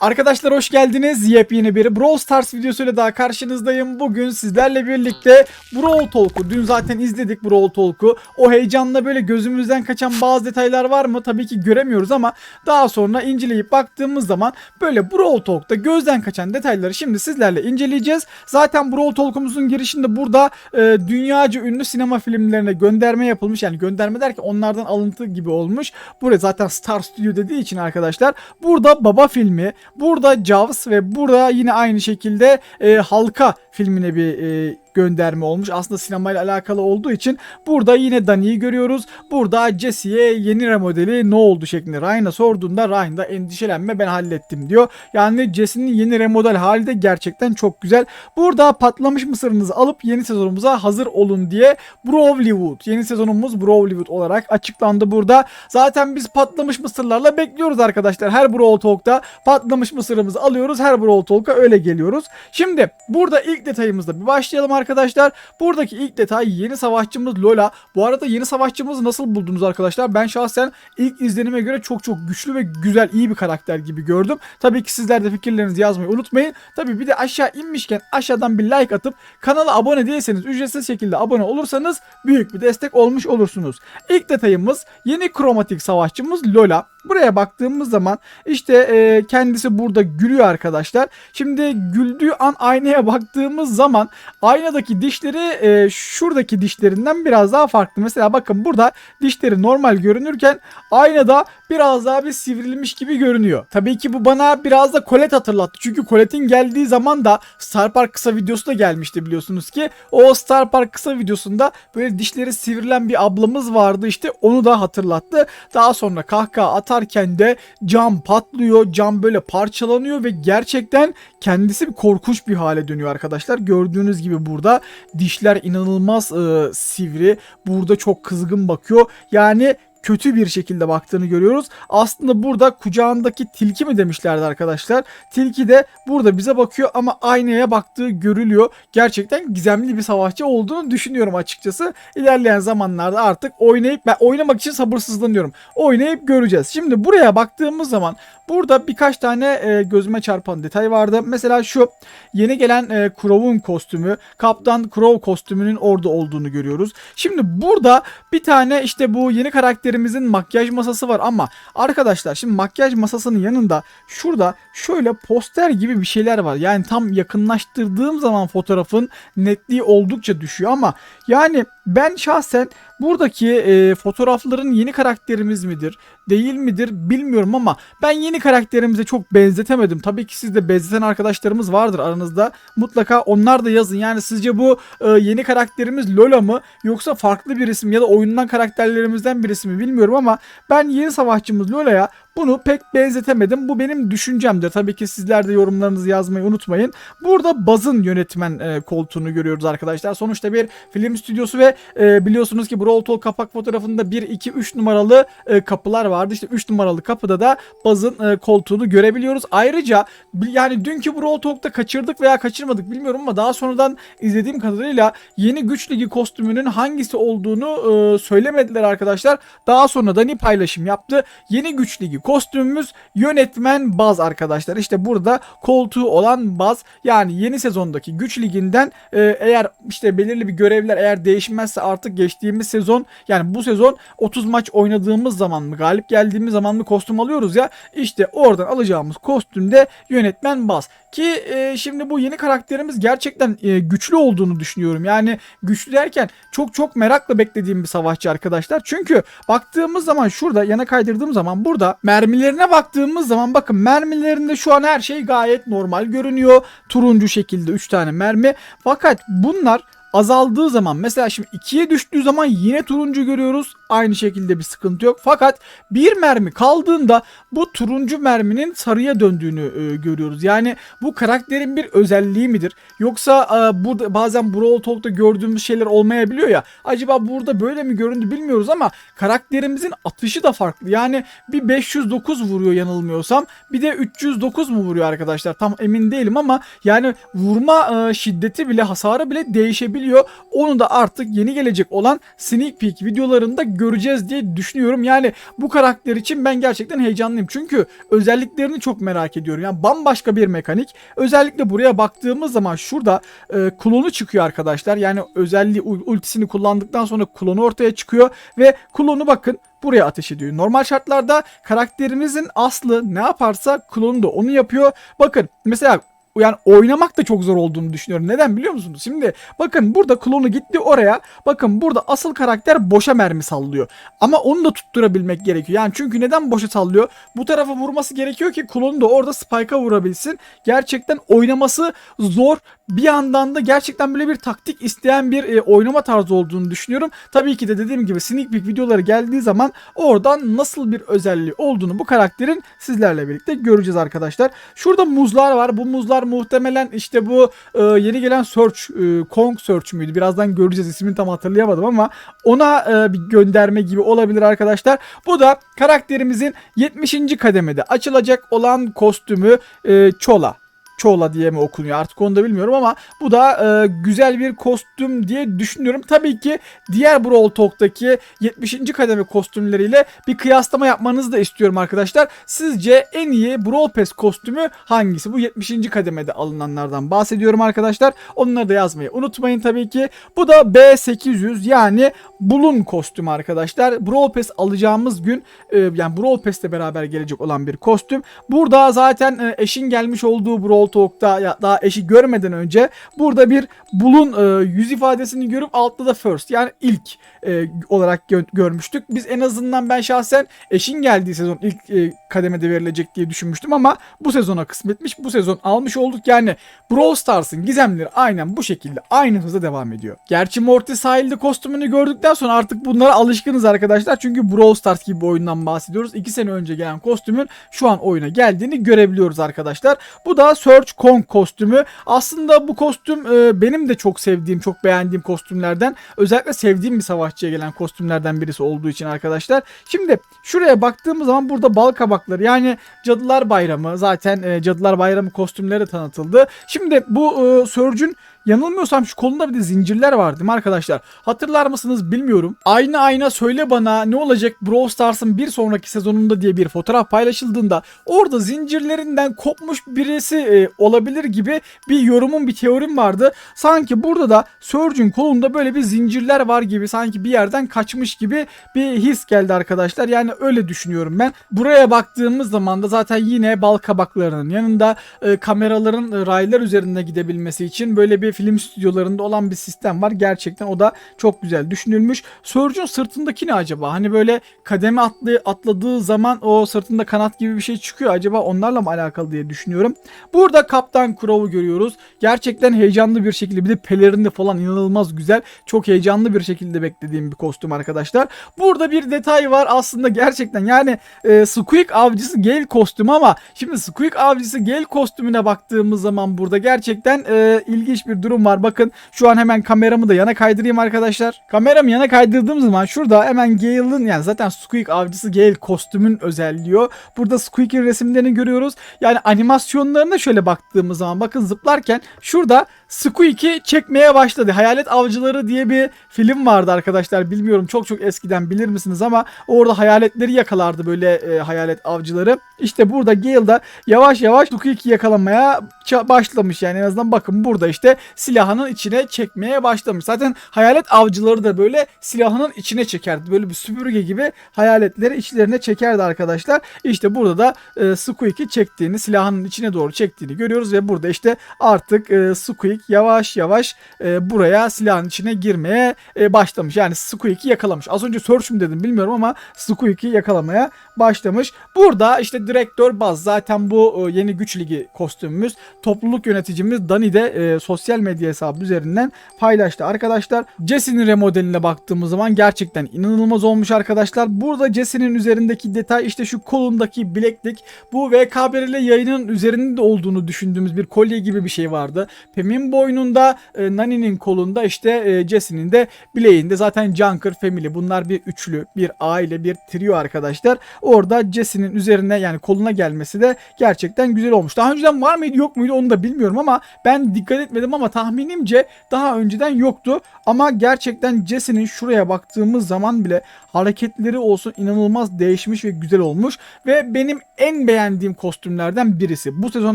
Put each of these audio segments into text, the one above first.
Arkadaşlar hoş geldiniz. Yepyeni bir Brawl Stars videosuyla daha karşınızdayım. Bugün sizlerle birlikte Brawl Talk'u, dün zaten izledik Brawl Talk'u. O heyecanla böyle gözümüzden kaçan bazı detaylar var mı? Tabii ki göremiyoruz ama daha sonra inceleyip baktığımız zaman böyle Brawl Talk'ta gözden kaçan detayları şimdi sizlerle inceleyeceğiz. Zaten Brawl Talk'umuzun girişinde burada e, dünyaca ünlü sinema filmlerine gönderme yapılmış. Yani gönderme derken onlardan alıntı gibi olmuş. Buraya zaten Star Studio dediği için arkadaşlar burada Baba filmi, Burada Jaws ve burada yine aynı şekilde e, Halka filmine bir e, gönderme olmuş. Aslında sinemayla alakalı olduğu için burada yine Dani'yi görüyoruz. Burada Jesse'ye yeni remodeli ne oldu şeklinde Ryan'a sorduğunda Ryan da endişelenme ben hallettim diyor. Yani Jesse'nin yeni remodel hali de gerçekten çok güzel. Burada patlamış mısırınızı alıp yeni sezonumuza hazır olun diye Brawleywood yeni sezonumuz Brawleywood olarak açıklandı burada. Zaten biz patlamış mısırlarla bekliyoruz arkadaşlar. Her Brawl Talk'ta patlamış mısırımızı alıyoruz. Her Brawl Talk'a öyle geliyoruz. Şimdi burada ilk detayımızda bir başlayalım arkadaşlar. Buradaki ilk detay yeni savaşçımız Lola. Bu arada yeni savaşçımızı nasıl buldunuz arkadaşlar? Ben şahsen ilk izlenime göre çok çok güçlü ve güzel iyi bir karakter gibi gördüm. Tabii ki sizler de fikirlerinizi yazmayı unutmayın. Tabii bir de aşağı inmişken aşağıdan bir like atıp kanala abone değilseniz ücretsiz şekilde abone olursanız büyük bir destek olmuş olursunuz. İlk detayımız yeni kromatik savaşçımız Lola. Buraya baktığımız zaman işte e, kendisi burada gülüyor arkadaşlar. Şimdi güldüğü an aynaya baktığımız zaman aynadaki dişleri e, şuradaki dişlerinden biraz daha farklı. Mesela bakın burada dişleri normal görünürken aynada biraz daha bir sivrilmiş gibi görünüyor. Tabii ki bu bana biraz da Colette hatırlattı. Çünkü Colette'in geldiği zaman da Star Park kısa videosu da gelmişti biliyorsunuz ki. O Star Park kısa videosunda böyle dişleri sivrilen bir ablamız vardı işte onu da hatırlattı. Daha sonra kahkaha atarken de cam patlıyor. Cam böyle parçalanıyor ve gerçekten kendisi bir korkunç bir hale dönüyor arkadaşlar. Gördüğünüz gibi burada dişler inanılmaz e, sivri. Burada çok kızgın bakıyor. Yani kötü bir şekilde baktığını görüyoruz. Aslında burada kucağındaki tilki mi demişlerdi arkadaşlar. Tilki de burada bize bakıyor ama aynaya baktığı görülüyor. Gerçekten gizemli bir savaşçı olduğunu düşünüyorum açıkçası. İlerleyen zamanlarda artık oynayıp ben oynamak için sabırsızlanıyorum. Oynayıp göreceğiz. Şimdi buraya baktığımız zaman burada birkaç tane e, gözüme çarpan detay vardı. Mesela şu yeni gelen e, Crow'un kostümü, Kaptan Crow kostümünün orada olduğunu görüyoruz. Şimdi burada bir tane işte bu yeni karakterimizin makyaj masası var ama arkadaşlar şimdi makyaj masasının yanında şurada şöyle poster gibi bir şeyler var. Yani tam yakınlaştırdığım zaman fotoğrafın netliği oldukça düşüyor ama yani ben şahsen buradaki e, fotoğrafların yeni karakterimiz midir değil midir bilmiyorum ama ben yeni karakterimize çok benzetemedim. Tabii ki siz de benzeten arkadaşlarımız vardır aranızda. Mutlaka onlar da yazın. Yani sizce bu e, yeni karakterimiz Lola mı yoksa farklı bir isim ya da oyundan karakterlerimizden birisi mi bilmiyorum ama ben yeni savaşçımız Lola'ya bunu pek benzetemedim. Bu benim düşüncemdir. Tabii ki sizler de yorumlarınızı yazmayı unutmayın. Burada Baz'ın yönetmen e, koltuğunu görüyoruz arkadaşlar. Sonuçta bir film stüdyosu ve e, biliyorsunuz ki Brawl Talk kapak fotoğrafında 1, 2, 3 numaralı e, kapılar vardı. İşte 3 numaralı kapıda da Baz'ın e, koltuğunu görebiliyoruz. Ayrıca yani dünkü Brawl Talk'ta kaçırdık veya kaçırmadık bilmiyorum ama daha sonradan izlediğim kadarıyla yeni güç ligi kostümünün hangisi olduğunu e, söylemediler arkadaşlar. Daha sonra Dani paylaşım yaptı. Yeni güç ligi kostümümüz yönetmen Baz arkadaşlar. İşte burada koltuğu olan Baz yani yeni sezondaki güç liginden e, eğer işte belirli bir görevler eğer değişmezse artık geçtiğimiz sezon yani bu sezon 30 maç oynadığımız zaman mı galip geldiğimiz zaman mı kostüm alıyoruz ya işte oradan alacağımız kostümde yönetmen Baz. Ki e, şimdi bu yeni karakterimiz gerçekten e, güçlü olduğunu düşünüyorum. Yani güçlü derken çok çok merakla beklediğim bir savaşçı arkadaşlar. Çünkü baktığımız zaman şurada yana kaydırdığım zaman burada mermilerine baktığımız zaman bakın mermilerinde şu an her şey gayet normal görünüyor. Turuncu şekilde 3 tane mermi. Fakat bunlar azaldığı zaman mesela şimdi ikiye düştüğü zaman yine turuncu görüyoruz. Aynı şekilde bir sıkıntı yok. Fakat bir mermi kaldığında bu turuncu merminin sarıya döndüğünü e, görüyoruz. Yani bu karakterin bir özelliği midir? Yoksa e, burada bazen Brawl Talk'ta gördüğümüz şeyler olmayabiliyor ya. Acaba burada böyle mi göründü bilmiyoruz ama karakterimizin atışı da farklı. Yani bir 509 vuruyor yanılmıyorsam. Bir de 309 mu vuruyor arkadaşlar? Tam emin değilim ama yani vurma e, şiddeti bile hasarı bile değişebiliyor olabiliyor. Onu da artık yeni gelecek olan sneak peek videolarında göreceğiz diye düşünüyorum. Yani bu karakter için ben gerçekten heyecanlıyım. Çünkü özelliklerini çok merak ediyorum. Yani bambaşka bir mekanik. Özellikle buraya baktığımız zaman şurada e, klonu çıkıyor arkadaşlar. Yani özelliği ul- ultisini kullandıktan sonra klonu ortaya çıkıyor ve klonu bakın buraya ateş ediyor. Normal şartlarda karakterimizin aslı ne yaparsa klonu da onu yapıyor. Bakın mesela yani oynamak da çok zor olduğunu düşünüyorum. Neden biliyor musunuz? Şimdi bakın burada klonu gitti oraya. Bakın burada asıl karakter boşa mermi sallıyor. Ama onu da tutturabilmek gerekiyor. Yani çünkü neden boşa sallıyor? Bu tarafa vurması gerekiyor ki klonu da orada spike'a vurabilsin. Gerçekten oynaması zor. Bir yandan da gerçekten böyle bir taktik isteyen bir e, oynama tarzı olduğunu düşünüyorum. Tabii ki de dediğim gibi sneak peek videoları geldiği zaman oradan nasıl bir özelliği olduğunu bu karakterin sizlerle birlikte göreceğiz arkadaşlar. Şurada muzlar var. Bu muzlar muhtemelen işte bu e, yeni gelen Search, e, Kong Search müydü? Birazdan göreceğiz. İsmini tam hatırlayamadım ama ona e, bir gönderme gibi olabilir arkadaşlar. Bu da karakterimizin 70. kademede açılacak olan kostümü e, Chola. Chola diye mi okunuyor artık onu da bilmiyorum ama bu da e, güzel bir kostüm diye düşünüyorum. Tabii ki diğer Brawl Talk'taki 70. kademe kostümleriyle bir kıyaslama yapmanızı da istiyorum arkadaşlar. Sizce en iyi Brawl Pass kostümü hangisi? Bu 70. kademede alınanlardan bahsediyorum arkadaşlar. Onları da yazmayı unutmayın tabii ki. Bu da B800 yani Bulun kostümü arkadaşlar. Brawl Pass alacağımız gün e, yani Brawl Pass'le beraber gelecek olan bir kostüm. Burada zaten e, eşin gelmiş olduğu Brawl Talk'ta ya daha eşi görmeden önce burada bir Bulun e, yüz ifadesini görüp altta da first yani ilk e, olarak gö- görmüştük. Biz en azından ben şahsen eşin geldiği sezon ilk e, kademede verilecek diye düşünmüştüm ama bu sezona kısmetmiş. Bu sezon almış olduk. Yani Brawl Stars'ın gizemleri aynen bu şekilde aynı hızla devam ediyor. Gerçi Morty sahilde kostümünü gördükten sonra artık bunlara alışkınız arkadaşlar. Çünkü Brawl Stars gibi bir oyundan bahsediyoruz. 2 sene önce gelen kostümün şu an oyuna geldiğini görebiliyoruz arkadaşlar. Bu da Search Kong kostümü. Aslında bu kostüm e, benim de çok sevdiğim, çok beğendiğim kostümlerden. Özellikle sevdiğim bir savaşçıya gelen kostümlerden birisi olduğu için arkadaşlar. Şimdi şuraya baktığımız zaman burada bal kabakları yani Cadılar Bayramı zaten e, Cadılar Bayramı kostümleri tanıtıldı. Şimdi bu e, Surge'ün Yanılmıyorsam şu kolunda bir de zincirler var değil mi arkadaşlar? Hatırlar mısınız bilmiyorum. Ayna ayna söyle bana ne olacak Brawl Stars'ın bir sonraki sezonunda diye bir fotoğraf paylaşıldığında orada zincirlerinden kopmuş birisi e, olabilir gibi bir yorumum bir teorim vardı. Sanki burada da Surge'ün kolunda böyle bir zincirler var gibi sanki bir yerden kaçmış gibi bir his geldi arkadaşlar. Yani öyle düşünüyorum ben. Buraya baktığımız zaman da zaten yine bal kabaklarının yanında e, kameraların e, raylar üzerinde gidebilmesi için böyle bir film stüdyolarında olan bir sistem var. Gerçekten o da çok güzel düşünülmüş. Surge'un sırtındaki ne acaba? Hani böyle kademe atlı, atladığı zaman o sırtında kanat gibi bir şey çıkıyor. Acaba onlarla mı alakalı diye düşünüyorum. Burada Kaptan Crow'u görüyoruz. Gerçekten heyecanlı bir şekilde bir de pelerinde falan inanılmaz güzel. Çok heyecanlı bir şekilde beklediğim bir kostüm arkadaşlar. Burada bir detay var aslında gerçekten yani e, Squeak avcısı Gale kostümü ama şimdi Squeak avcısı Gale kostümüne baktığımız zaman burada gerçekten e, ilginç bir durum var. Bakın şu an hemen kameramı da yana kaydırayım arkadaşlar. Kameramı yana kaydırdığım zaman şurada hemen Gale'ın yani zaten Squeak avcısı Gale kostümün özelliği. Burada Squeak'in resimlerini görüyoruz. Yani animasyonlarına şöyle baktığımız zaman bakın zıplarken şurada Squeak'i çekmeye başladı. Hayalet Avcıları diye bir film vardı arkadaşlar. Bilmiyorum çok çok eskiden bilir misiniz ama orada hayaletleri yakalardı böyle e, hayalet avcıları. İşte burada Gale da yavaş yavaş Squeak'i yakalamaya başlamış. Yani en azından bakın burada işte silahının içine çekmeye başlamış. Zaten hayalet avcıları da böyle silahının içine çekerdi. Böyle bir süpürge gibi hayaletleri içlerine çekerdi arkadaşlar. İşte burada da e, Squeak'i çektiğini, silahının içine doğru çektiğini görüyoruz ve burada işte artık e, Squeak yavaş yavaş e, buraya silahın içine girmeye e, başlamış. Yani Squeak'i yakalamış. Az önce Search mü dedim bilmiyorum ama Squeak'i yakalamaya başlamış. Burada işte direktör Baz zaten bu e, yeni güç ligi kostümümüz. Topluluk yöneticimiz Dani de e, sosyal medya hesabı üzerinden paylaştı. Arkadaşlar Jesse'nin remodeline baktığımız zaman gerçekten inanılmaz olmuş arkadaşlar. Burada Jesse'nin üzerindeki detay işte şu kolundaki bileklik bu VKBRL yayının üzerinde olduğunu düşündüğümüz bir kolye gibi bir şey vardı. Pem'in boynunda, e, Nani'nin kolunda işte e, Jesse'nin de bileğinde zaten Junker Family bunlar bir üçlü, bir aile, bir trio arkadaşlar. Orada Jesse'nin üzerine yani koluna gelmesi de gerçekten güzel olmuş. Daha önceden var mıydı yok muydu onu da bilmiyorum ama ben dikkat etmedim ama tahminimce daha önceden yoktu. Ama gerçekten Jesse'nin şuraya baktığımız zaman bile hareketleri olsun inanılmaz değişmiş ve güzel olmuş. Ve benim en beğendiğim kostümlerden birisi. Bu sezon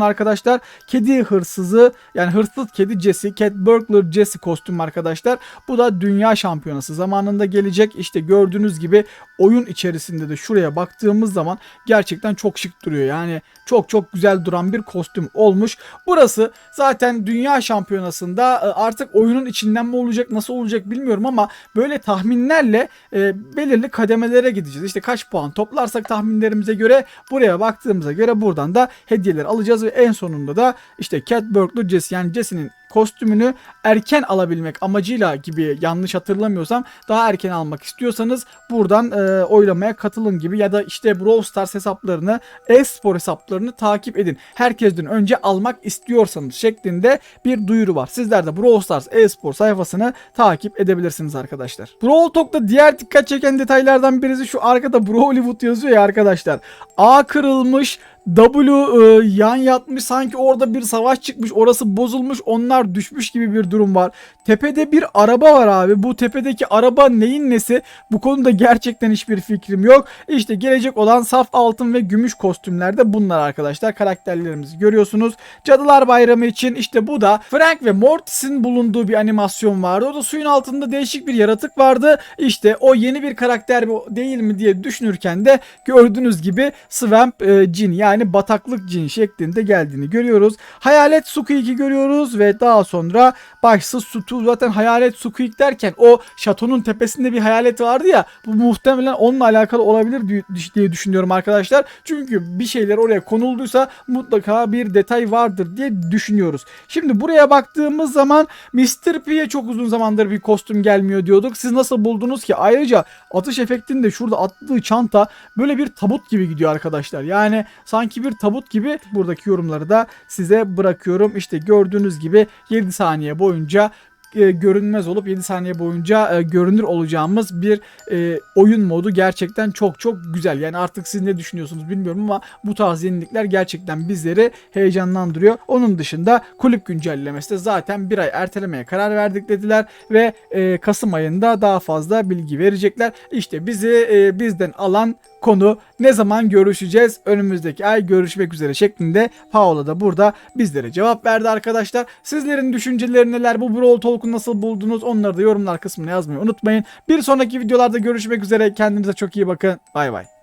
arkadaşlar kedi hırsızı yani hırsız kedi Jesse, Cat Burglar Jesse kostüm arkadaşlar. Bu da dünya şampiyonası zamanında gelecek. İşte gördüğünüz gibi oyun içerisinde de şuraya baktığımız zaman gerçekten çok şık duruyor. Yani çok çok güzel duran bir kostüm olmuş. Burası zaten dünya şampiyonasında e, artık oyunun içinden mi olacak nasıl olacak bilmiyorum ama böyle tahminlerle e, belirli kademelere gideceğiz. İşte kaç puan toplarsak tahminlerimize göre buraya baktığımıza göre buradan da hediyeler alacağız ve en sonunda da işte Cat Burglar Jesse yani Jesse'nin kostümünü erken alabilmek amacıyla gibi yanlış hatırlamıyorsam daha erken almak istiyorsanız buradan e, oylamaya katılın gibi ya da işte Brawl Stars hesaplarını e-spor hesaplarını takip edin. Herkesten önce almak istiyorsanız şeklinde bir duyuru var. Sizler de Brawl Stars e-spor sayfasını takip edebilirsiniz arkadaşlar. Brawl Talk'ta diğer dikkat çeken detaylardan birisi şu arkada Bro Hollywood yazıyor ya arkadaşlar. A kırılmış W e, yan yatmış sanki orada bir savaş çıkmış orası bozulmuş onlar düşmüş gibi bir durum var. Tepede bir araba var abi bu tepedeki araba neyin nesi bu konuda gerçekten hiçbir fikrim yok. İşte gelecek olan saf altın ve gümüş kostümlerde bunlar arkadaşlar karakterlerimizi görüyorsunuz. Cadılar Bayramı için işte bu da Frank ve Mortis'in bulunduğu bir animasyon vardı. O da suyun altında değişik bir yaratık vardı. İşte o yeni bir karakter değil mi diye düşünürken de gördüğünüz gibi Swamp e, Cin yani bataklık cin şeklinde geldiğini görüyoruz. Hayalet Squeak'i görüyoruz ve daha sonra başsız Sutu zaten hayalet Squeak derken o şatonun tepesinde bir hayalet vardı ya bu muhtemelen onunla alakalı olabilir diye- düşünüyorum arkadaşlar. Çünkü bir şeyler oraya konulduysa mutlaka bir detay vardır diye düşünüyoruz. Şimdi buraya baktığımız zaman Mr. P'ye çok uzun zamandır bir kostüm gelmiyor diyorduk. Siz nasıl buldunuz ki? Ayrıca atış efektinde şurada attığı çanta böyle bir tabut gibi gidiyor arkadaşlar. Yani sanki bir tabut gibi buradaki yorumları da size bırakıyorum. İşte gördüğünüz gibi 7 saniye boyunca e, görünmez olup 7 saniye boyunca e, görünür olacağımız bir e, oyun modu gerçekten çok çok güzel. Yani artık siz ne düşünüyorsunuz bilmiyorum ama bu tarz yenilikler gerçekten bizleri heyecanlandırıyor. Onun dışında kulüp güncellemesi de zaten bir ay ertelemeye karar verdik dediler ve e, Kasım ayında daha fazla bilgi verecekler. İşte bizi e, bizden alan konu ne zaman görüşeceğiz? Önümüzdeki ay görüşmek üzere şeklinde Paola da burada bizlere cevap verdi arkadaşlar. Sizlerin düşünceleri neler? Bu Brawl Talk'u nasıl buldunuz? Onları da yorumlar kısmına yazmayı unutmayın. Bir sonraki videolarda görüşmek üzere. Kendinize çok iyi bakın. Bay bay.